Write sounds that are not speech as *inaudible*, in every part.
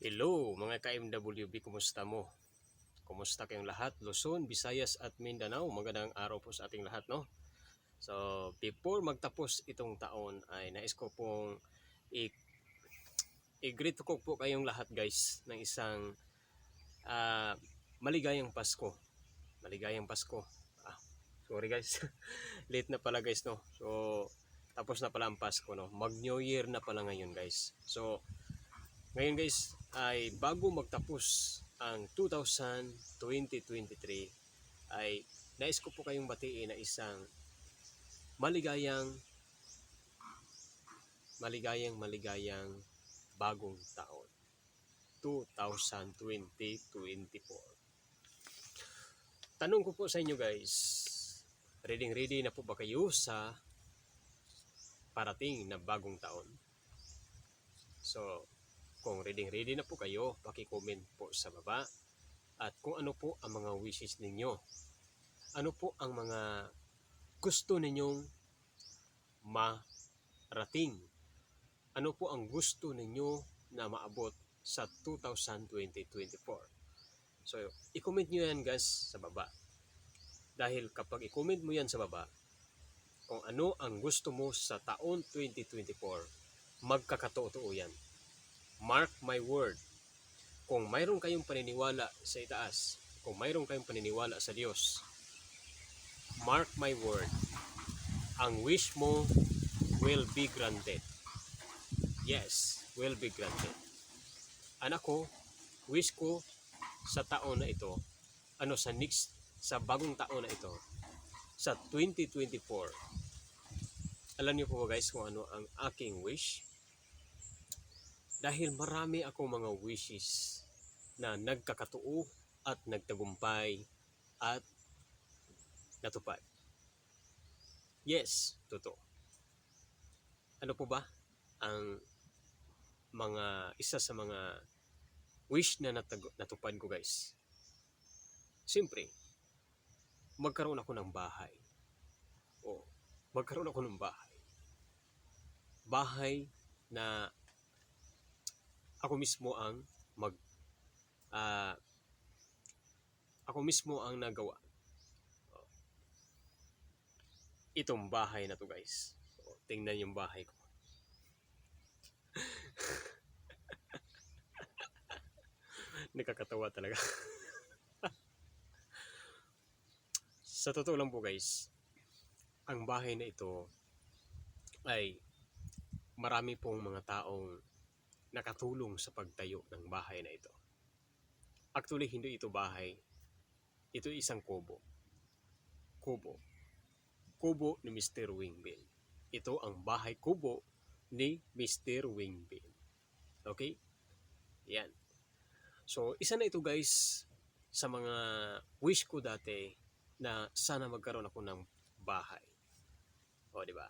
Hello mga ka-MWB, kumusta mo? Kumusta kayong lahat? Luzon, Visayas at Mindanao. Magandang araw po sa ating lahat, no? So, before magtapos itong taon ay nais ko pong i-greet ko po kayong lahat guys ng isang ah, maligayang Pasko. Maligayang Pasko. Ah, sorry guys. *laughs* Late na pala guys, no? So, tapos na pala ang Pasko, no? Mag New Year na pala ngayon guys. So, ngayon guys, ay bago magtapos ang 2023 ay nais ko po kayong batiin na isang maligayang maligayang maligayang bagong taon. 2020-2024 Tanong ko po sa inyo guys ready ready na po ba kayo sa parating na bagong taon? So kung ready ready na po kayo, paki-comment po sa baba. At kung ano po ang mga wishes ninyo. Ano po ang mga gusto ninyong marating. Ano po ang gusto ninyo na maabot sa 2020-2024. So, i-comment nyo yan guys sa baba. Dahil kapag i-comment mo yan sa baba, kung ano ang gusto mo sa taon 2024, magkakatotoo yan. Mark my word. Kung mayroon kayong paniniwala sa itaas, kung mayroon kayong paniniwala sa Diyos, mark my word, ang wish mo will be granted. Yes, will be granted. Anak ko, wish ko sa taon na ito, ano sa next, sa bagong taon na ito, sa 2024, alam niyo po guys kung ano ang aking wish? Dahil marami akong mga wishes na nagkakatuo at nagtagumpay at natupad. Yes, totoo. Ano po ba ang mga isa sa mga wish na natag- natupad ko guys? Siyempre, magkaroon ako ng bahay. O, magkaroon ako ng bahay. Bahay na ako mismo ang mag ah, ako mismo ang nagawa Oh. itong bahay na to guys so, tingnan yung bahay ko *laughs* nakakatawa talaga *laughs* sa totoo lang po guys ang bahay na ito ay marami pong mga taong nakatulong sa pagtayo ng bahay na ito. Actually, hindi ito bahay. Ito isang kubo. Kubo. Kubo ni Mr. Wingbill. Ito ang bahay kubo ni Mr. Wingbill. Okay? Yan. So, isa na ito guys sa mga wish ko dati na sana magkaroon ako ng bahay. O, di ba?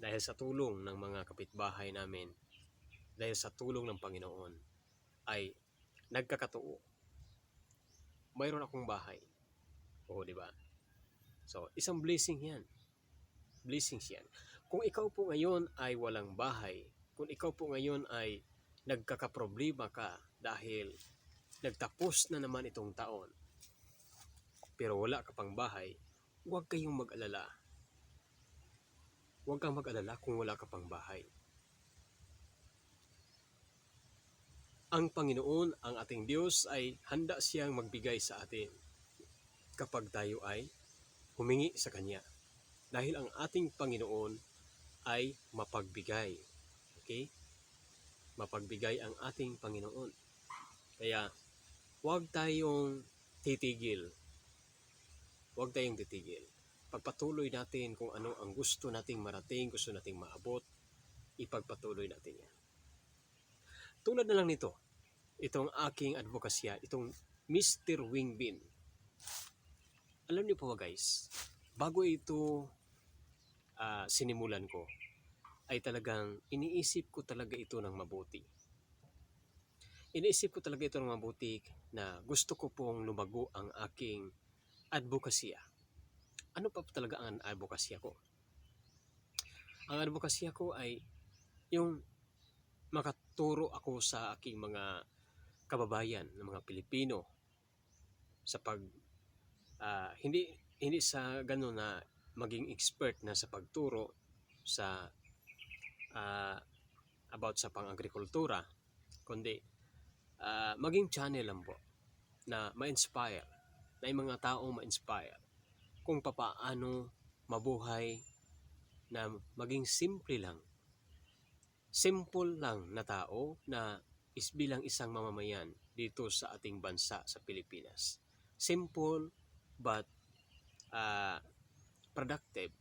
Dahil sa tulong ng mga kapitbahay namin, dahil sa tulong ng Panginoon ay nagkakatuo. Mayroon akong bahay. Oo, di ba? So, isang blessing yan. Blessings yan. Kung ikaw po ngayon ay walang bahay, kung ikaw po ngayon ay nagkakaproblema ka dahil nagtapos na naman itong taon, pero wala ka pang bahay, huwag kayong mag-alala. Huwag kang mag-alala kung wala ka pang bahay. Ang Panginoon, ang ating Diyos ay handa siyang magbigay sa atin kapag tayo ay humingi sa Kanya. Dahil ang ating Panginoon ay mapagbigay. Okay? Mapagbigay ang ating Panginoon. Kaya, huwag tayong titigil. Huwag tayong titigil. Pagpatuloy natin kung ano ang gusto nating marating, gusto nating maabot, ipagpatuloy natin yan. Tulad na lang nito, itong aking advokasya, itong Mr. Wingbin. Alam niyo po ba guys, bago ito ah, sinimulan ko, ay talagang iniisip ko talaga ito ng mabuti. Iniisip ko talaga ito ng mabuti na gusto ko pong lumago ang aking advokasya. Ano pa talaga ang advokasya ko? Ang advokasya ko ay yung makaturo ako sa aking mga kababayan, ng mga Pilipino sa pag ah, hindi hindi sa gano'n na maging expert na sa pagturo sa ah, about sa pang-agrikultura kundi ah, maging channel lang po na ma-inspire na yung mga tao ma-inspire kung papaano mabuhay na maging simple lang simple lang na tao na is bilang isang mamamayan dito sa ating bansa sa Pilipinas. Simple but ah, productive.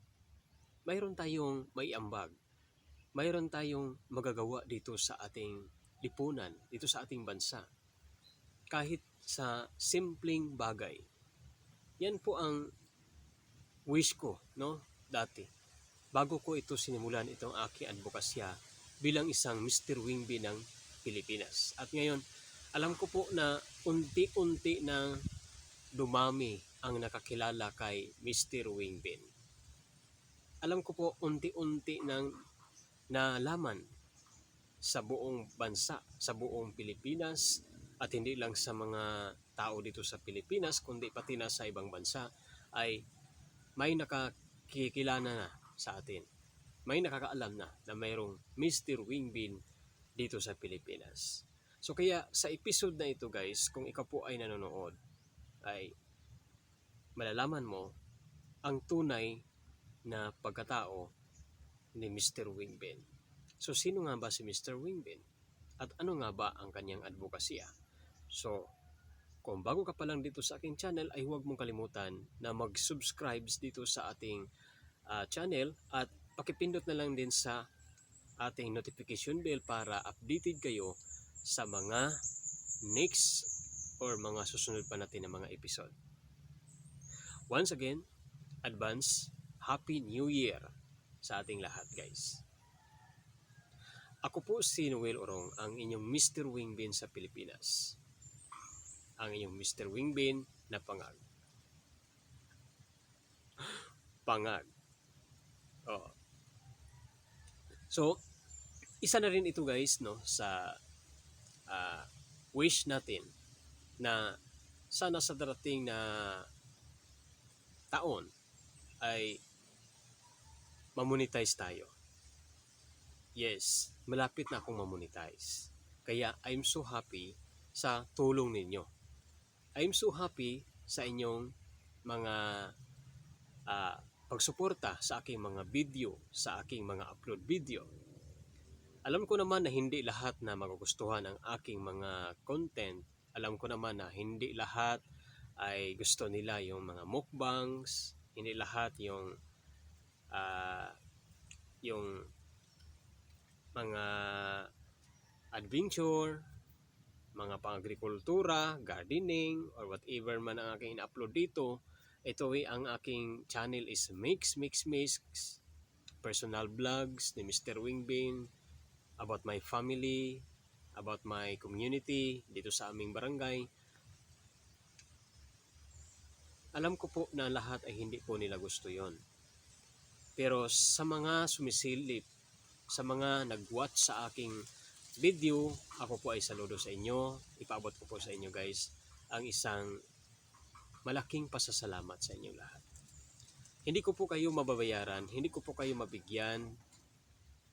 Mayroon tayong may ambag. Mayroon tayong magagawa dito sa ating lipunan dito sa ating bansa. Kahit sa simpleng bagay. Yan po ang wish ko no dati. Bago ko ito sinimulan itong aking advokasya bilang isang Mr. Wingby ng Pilipinas at ngayon alam ko po na unti-unti na dumami ang nakakilala kay Mr. Wingbin. Alam ko po unti-unti nang nalaman sa buong bansa, sa buong Pilipinas at hindi lang sa mga tao dito sa Pilipinas kundi pati na sa ibang bansa ay may nakakikilala na sa atin. May nakakaalam na na mayroong Mr. Wingbin dito sa Pilipinas. So kaya sa episode na ito guys, kung ikaw po ay nanonood, ay malalaman mo ang tunay na pagkatao ni Mr. Wingbin. So sino nga ba si Mr. Wingbin? At ano nga ba ang kanyang advokasya? So, kung bago ka pa lang dito sa aking channel ay huwag mong kalimutan na mag-subscribe dito sa ating ah, channel at pakipindot na lang din sa ating notification bell para updated kayo sa mga next or mga susunod pa natin na mga episode. Once again, advance Happy New Year sa ating lahat guys. Ako po si Noel Orong, ang inyong Mr. Wingbin sa Pilipinas. Ang inyong Mr. Wingbin na pangag. *gasps* Pangag. Oh. So, isa na rin ito guys no sa ah, wish natin na sana sa darating na taon ay mamonetize tayo. Yes, malapit na akong mamonetize. Kaya I'm so happy sa tulong ninyo. I'm so happy sa inyong mga ah, pagsuporta sa aking mga video, sa aking mga upload video. Alam ko naman na hindi lahat na magugustuhan ang aking mga content. Alam ko naman na hindi lahat ay gusto nila yung mga mukbangs, hindi lahat yung ah, yung mga adventure, mga pang-agrikultura, gardening, or whatever man ang aking in-upload dito, ito ay ang aking channel is Mix Mix Mix personal vlogs ni Mr. Wingbin about my family, about my community dito sa aming barangay. Alam ko po na lahat ay hindi po nila gusto yon. Pero sa mga sumisilip, sa mga nag-watch sa aking video, ako po ay saludo sa inyo. Ipaabot ko po sa inyo guys ang isang malaking pasasalamat sa inyong lahat. Hindi ko po kayo mababayaran, hindi ko po kayo mabigyan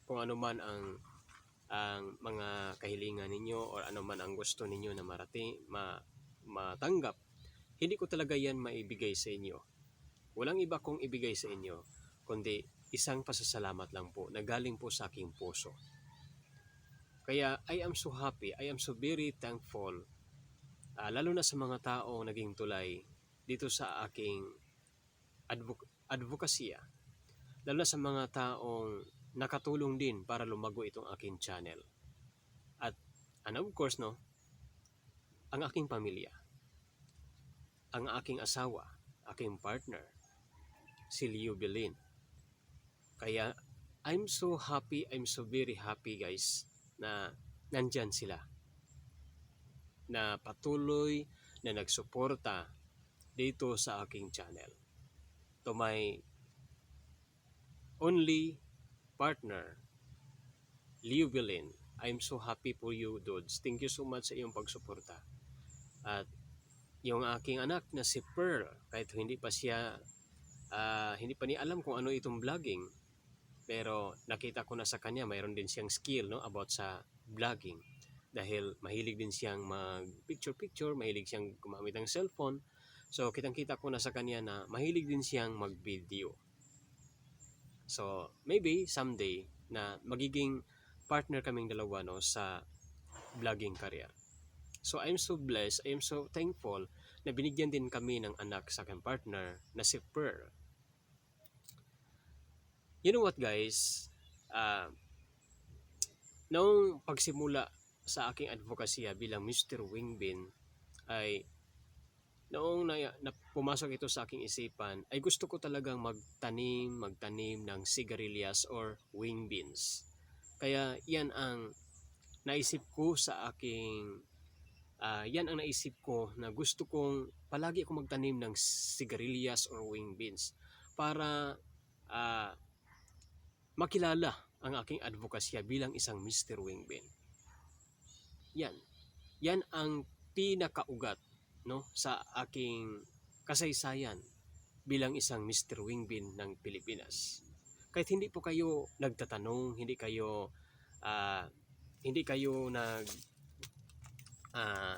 kung ano man ang ang mga kahilingan ninyo or ano man ang gusto ninyo na marating ma, matanggap. Hindi ko talaga yan maibigay sa inyo. Walang iba kong ibigay sa inyo kundi isang pasasalamat lang po na galing po sa aking puso. Kaya I am so happy, I am so very thankful ah, lalo na sa mga taong naging tulay dito sa aking advok- advokasya. Lalo sa mga taong nakatulong din para lumago itong aking channel. At and of course no, ang aking pamilya, ang aking asawa, aking partner, si Leo Belin. Kaya I'm so happy, I'm so very happy guys na nandyan sila. Na patuloy na nagsuporta dito sa aking channel. To my only partner, Leo Belin, I'm so happy for you, Dudes. Thank you so much sa iyong pagsuporta. At yung aking anak na si Pearl, kahit hindi pa siya, ah, hindi pa niya alam kung ano itong vlogging, pero nakita ko na sa kanya, mayroon din siyang skill no, about sa vlogging. Dahil mahilig din siyang mag picture-picture, mahilig siyang gumamit ng cellphone. So kitang-kita ko na sa kanya na mahilig din siyang mag-video. So maybe someday na magiging partner kaming dalawa no, sa vlogging career. So I'm so blessed, I'm so thankful na binigyan din kami ng anak sa aking partner na si Pearl. You know what guys? Ah, noong pagsimula sa aking advokasya bilang Mr. Wingbin ay noong na, na pumasok ito sa aking isipan ay gusto ko talagang magtanim, magtanim ng sigarilyas or wing beans. Kaya yan ang naisip ko sa aking ah, yan ang naisip ko na gusto kong palagi ako magtanim ng sigarilyas or wing beans para ah, makilala ang aking advokasya bilang isang Mr. Wingbin. Yan. Yan ang pinakaugat no sa aking kasaysayan bilang isang Mr. Wingbin ng Pilipinas. Kahit hindi po kayo nagtatanong, hindi kayo ah, hindi kayo nag ah,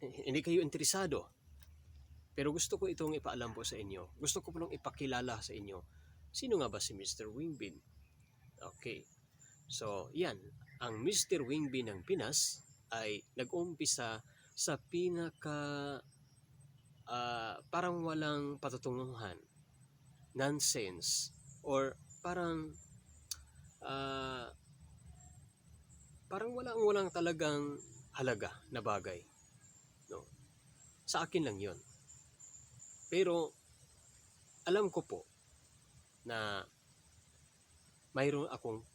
hindi kayo interesado. Pero gusto ko itong ipaalam po sa inyo. Gusto ko po nung ipakilala sa inyo. Sino nga ba si Mr. Wingbin? Okay. So, yan. Ang Mr. Wingbin ng Pinas ay nag-umpisa sa pinaka ah, parang walang patutunguhan, nonsense, or parang ah, parang walang walang talagang halaga na bagay. No? Sa akin lang yon. Pero alam ko po na mayroon akong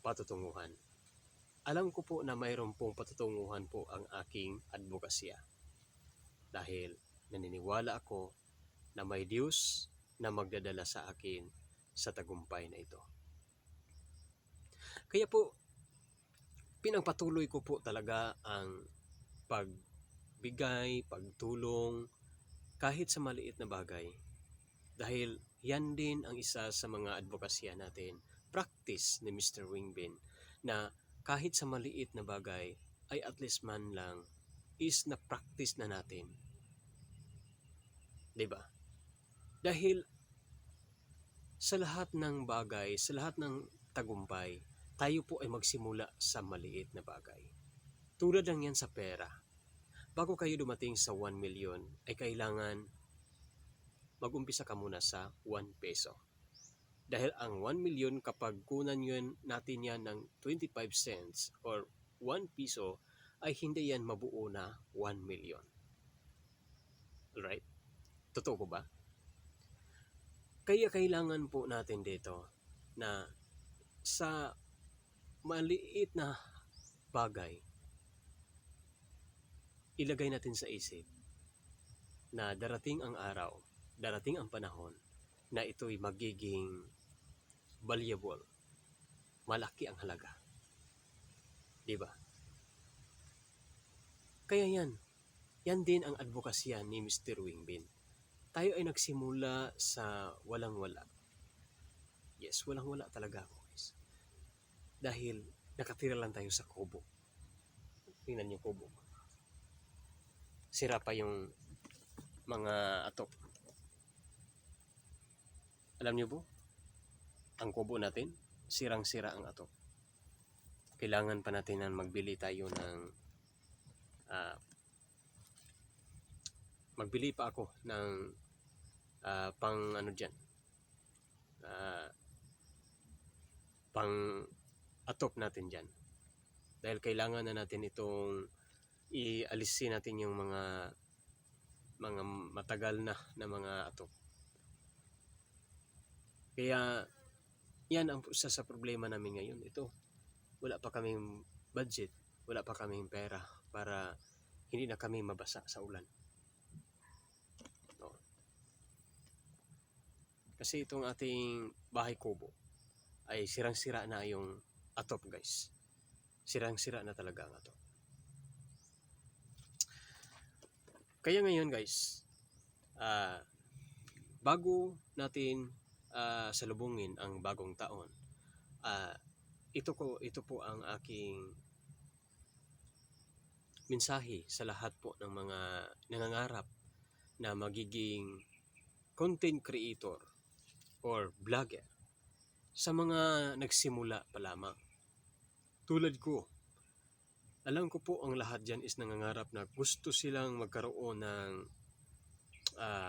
patutunguhan. Alam ko po na mayroon pong patutunguhan po ang aking advokasya. Dahil naniniwala ako na may Diyos na magdadala sa akin sa tagumpay na ito. Kaya po, pinagpatuloy ko po talaga ang pagbigay, pagtulong, kahit sa maliit na bagay. Dahil yan din ang isa sa mga advokasya natin, practice ni Mr. Wingbin, na kahit sa maliit na bagay ay at least man lang is na practice na natin. 'Di ba? Dahil sa lahat ng bagay, sa lahat ng tagumpay, tayo po ay magsimula sa maliit na bagay. Tulad lang yan sa pera. Bago kayo dumating sa 1 million, ay kailangan mag-umpisa ka muna sa 1 peso. Dahil ang 1 million kapag kunan yun natin yan ng 25 cents or 1 piso ay hindi yan mabuo na 1 million. Alright? Totoo ba? Kaya kailangan po natin dito na sa maliit na bagay, ilagay natin sa isip na darating ang araw, darating ang panahon na ito'y magiging valuable. Malaki ang halaga. Di ba? Kaya yan, yan din ang advokasya ni Mr. Wingbin. Tayo ay nagsimula sa walang-wala. Yes, walang-wala talaga ako guys. Dahil nakatira lang tayo sa kubo. Tingnan niyo kubo. Sira pa yung mga atok. Alam niyo po, ang kubo natin, sirang-sira ang atok. Kailangan pa natin na magbili tayo ng ah, magbili pa ako ng ah, pang ano dyan? Ah, pang atop natin dyan. Dahil kailangan na natin itong ialisin natin yung mga mga matagal na na mga atop kaya yan ang isa sa problema namin ngayon ito wala pa kaming budget wala pa kaming pera para hindi na kami mabasa sa ulan no. kasi itong ating bahay kubo ay sirang-sira na yung atop guys Sirang-sira na talaga nga to. Kaya ngayon guys, ah bago natin ah, salubungin ang bagong taon, ah ito ko ito po ang aking mensahe sa lahat po ng mga nangangarap na magiging content creator or vlogger sa mga nagsimula pa lamang. Tulad ko, alam ko po ang lahat dyan is nangangarap na gusto silang magkaroon ng ah,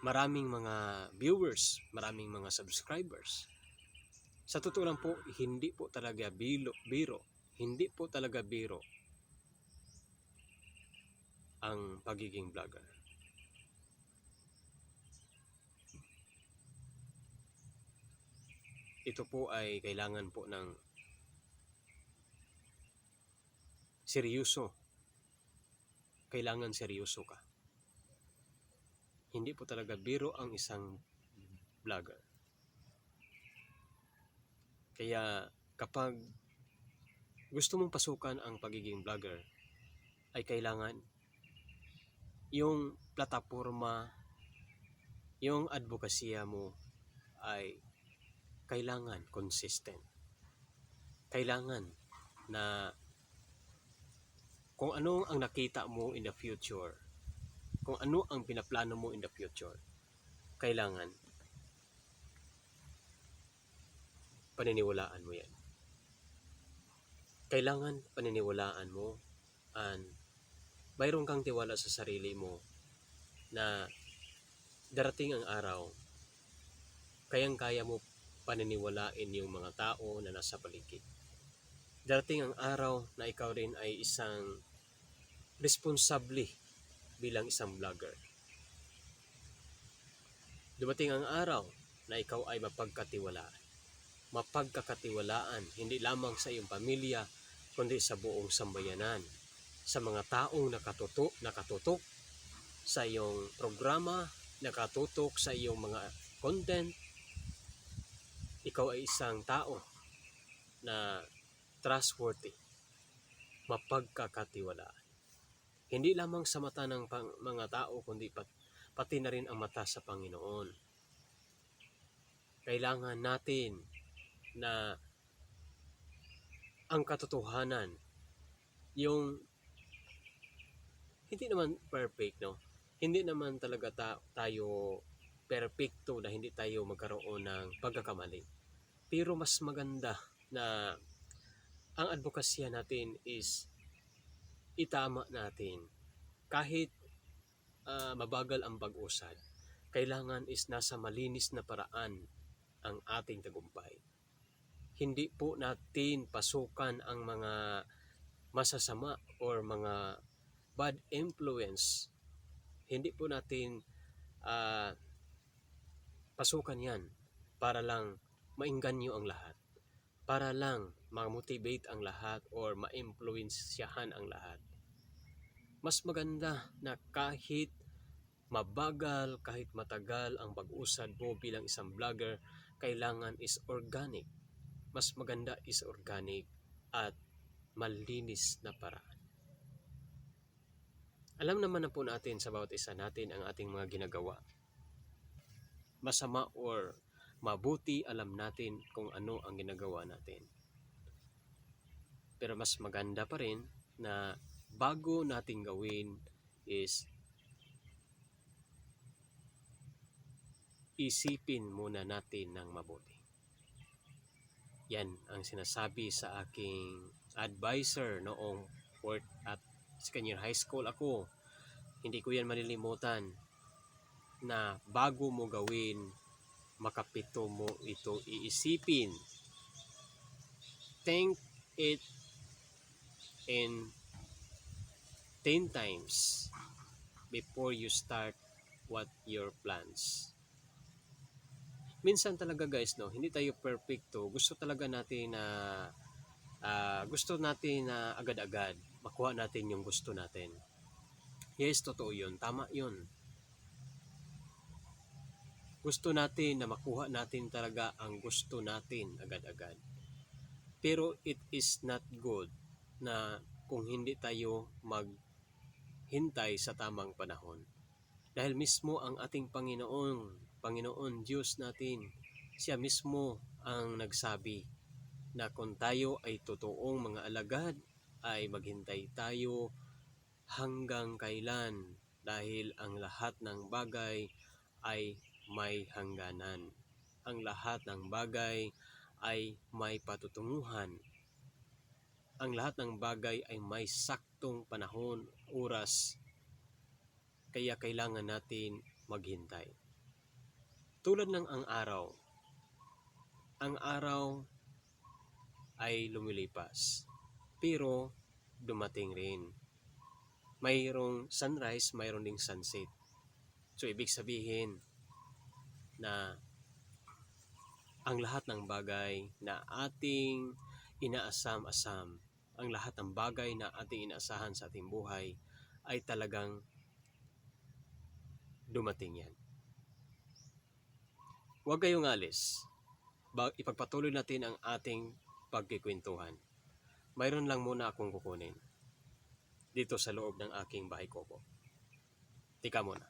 maraming mga viewers, maraming mga subscribers. Sa totoo lang po, hindi po talaga bilo, biro, hindi po talaga biro ang pagiging vlogger. Ito po ay kailangan po ng seryoso. Kailangan seryoso ka. Hindi po talaga biro ang isang vlogger. Kaya kapag gusto mong pasukan ang pagiging vlogger, ay kailangan yung plataforma, yung advokasya mo ay kailangan consistent. Kailangan na kung ano ang nakita mo in the future, kung ano ang pinaplano mo in the future, kailangan paniniwalaan mo yan. Kailangan paniniwalaan mo and mayroon kang tiwala sa sarili mo na darating ang araw, kayang-kaya mo paniniwalain yung mga tao na nasa paligid. Darating ang araw na ikaw rin ay isang responsable bilang isang vlogger. Dumating ang araw na ikaw ay mapagkatiwalaan. Mapagkakatiwalaan hindi lamang sa iyong pamilya kundi sa buong sambayanan. Sa mga taong nakatutok, nakatutok sa iyong programa, nakatutok sa iyong mga content, ikaw ay isang tao na trustworthy, mapagkakatiwalaan. Hindi lamang sa mata ng mga tao, kundi pat, pati na rin ang mata sa Panginoon. Kailangan natin na ang katotohanan, yung hindi naman perfect, no? Hindi naman talaga ta- tayo perfecto na hindi tayo magkaroon ng pagkakamali. Pero mas maganda na ang advokasya natin is itama natin. Kahit ah, mabagal ang pag-usad, kailangan is nasa malinis na paraan ang ating tagumpay. Hindi po natin pasukan ang mga masasama or mga bad influence. Hindi po natin ah, pasukan yan para lang mainganyo ang lahat. Para lang ma-motivate ang lahat or ma-influensyahan ang lahat. Mas maganda na kahit mabagal, kahit matagal ang pag-usad mo bilang isang vlogger, kailangan is organic. Mas maganda is organic at malinis na paraan. Alam naman na po natin sa bawat isa natin ang ating mga ginagawa. Masama or mabuti alam natin kung ano ang ginagawa natin. Pero mas maganda pa rin na bago natin gawin is isipin muna natin ng mabuti. Yan ang sinasabi sa aking advisor noong fourth at second year high school ako. Hindi ko yan malilimutan na bago mo gawin, makapito mo ito iisipin. Think it in 10 times before you start what your plans. Minsan talaga guys, no, hindi tayo perfecto. Gusto talaga natin na ah, gusto natin na agad-agad makuha natin yung gusto natin. Yes, totoo yun. Tama yun. Gusto natin na makuha natin talaga ang gusto natin agad-agad. Pero it is not good na kung hindi tayo maghintay sa tamang panahon. Dahil mismo ang ating Panginoon, Panginoon Diyos natin, siya mismo ang nagsabi na kung tayo ay totoong mga alagad, ay maghintay tayo hanggang kailan dahil ang lahat ng bagay ay may hangganan. Ang lahat ng bagay ay may patutunguhan. Ang lahat ng bagay ay may saktong panahon, oras, kaya kailangan natin maghintay. Tulad ng ang araw, ang araw ay lumilipas, pero dumating rin. Mayroong sunrise, mayroong ding sunset. So, ibig sabihin na ang lahat ng bagay na ating inaasam-asam, ang lahat ng bagay na ating inaasahan sa ating buhay ay talagang dumating yan. Huwag kayong alis. Ipagpatuloy natin ang ating pagkikwentuhan. Mayroon lang muna akong kukunin dito sa loob ng aking bahay kobo. Tika muna.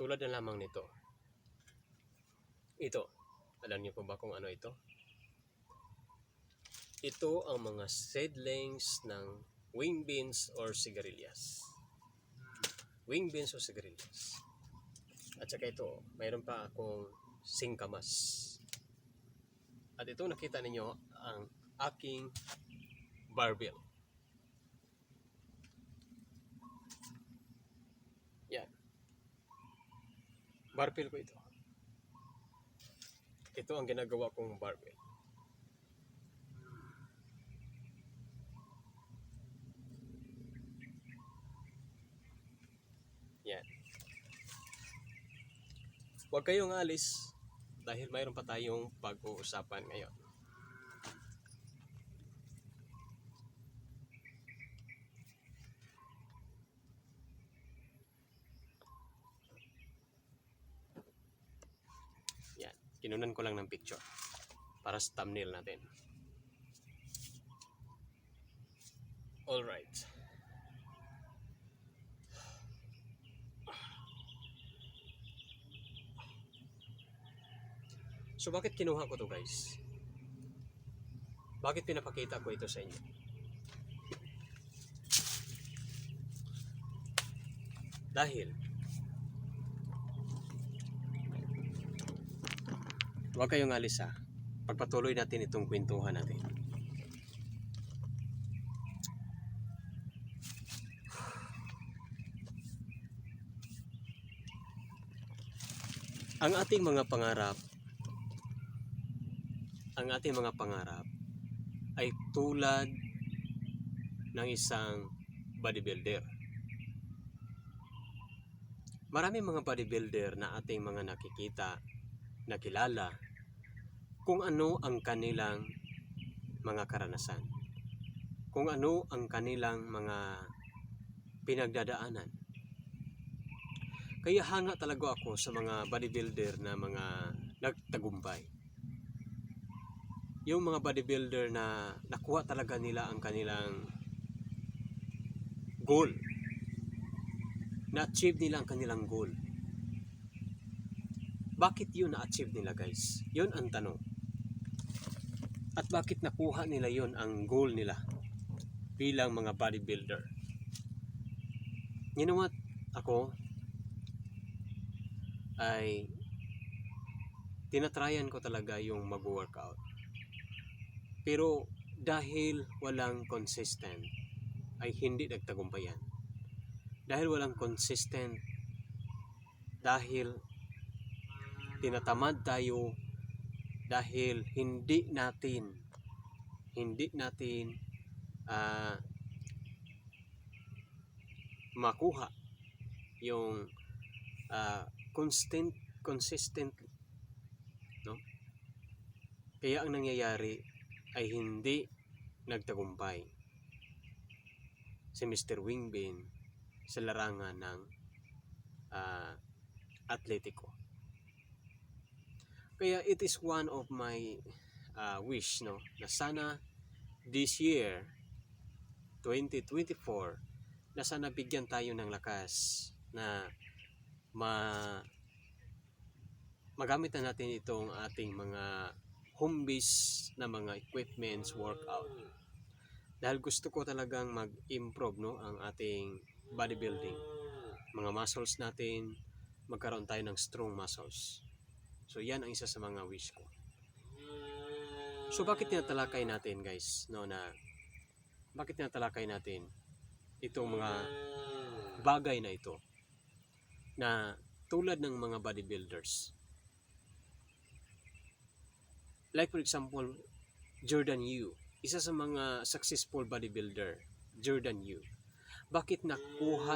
Tulad na lamang nito. Ito. Alam niyo po ba kung ano ito? Ito ang mga seedlings ng wing beans or sigarilyas. Wing beans o sigarilyas. At saka ito, mayroon pa akong singkamas. At ito nakita ninyo ang aking barbell. Yan. Barbell ko ito. Ito ang ginagawa kong barbell. Yan. Huwag kayong alis dahil mayroon pa tayong pag-uusapan ngayon. Yan. Kinunan ko lang ng picture para sa thumbnail natin. Alright. So bakit kinuha ko to guys? Bakit pinapakita ko ito sa inyo? Dahil Huwag kayong alis ha. Pagpatuloy natin itong kwentuhan natin. Ang ating mga pangarap ang ating mga pangarap ay tulad ng isang bodybuilder. Marami mga bodybuilder na ating mga nakikita, nakilala, kung ano ang kanilang mga karanasan. Kung ano ang kanilang mga pinagdadaanan. Kaya hanga talaga ako sa mga bodybuilder na mga nagtagumpay yung mga bodybuilder na nakuha talaga nila ang kanilang goal. Na-achieve nila ang kanilang goal. Bakit yun na-achieve nila guys? Yun ang tanong. At bakit nakuha nila yun ang goal nila bilang mga bodybuilder? You know what? Ako ay tinatryan ko talaga yung mag-workout. Pero dahil walang consistent, ay hindi nagtagumpayan. Dahil walang consistent, dahil tinatamad tayo, dahil hindi natin hindi natin ah, makuha yung ah, constant consistent no kaya ang nangyayari ay hindi nagtagumpay si Mr. Wingbin sa larangan ng ah, Atletico kaya it is one of my ah, wish no na sana this year 2024 na sana bigyan tayo ng lakas na ma magamit na natin itong ating mga home base na mga equipments workout. Dahil gusto ko talagang mag-improve no ang ating bodybuilding. Mga muscles natin magkaroon tayo ng strong muscles so yan ang isa sa mga wish ko. So bakit tinatalakay natin guys no na bakit tinatalakay natin itong mga bagay na ito na tulad ng mga bodybuilders? Like for example Jordan Yu isa sa mga successful bodybuilder Jordan Yu. Bakit nakuha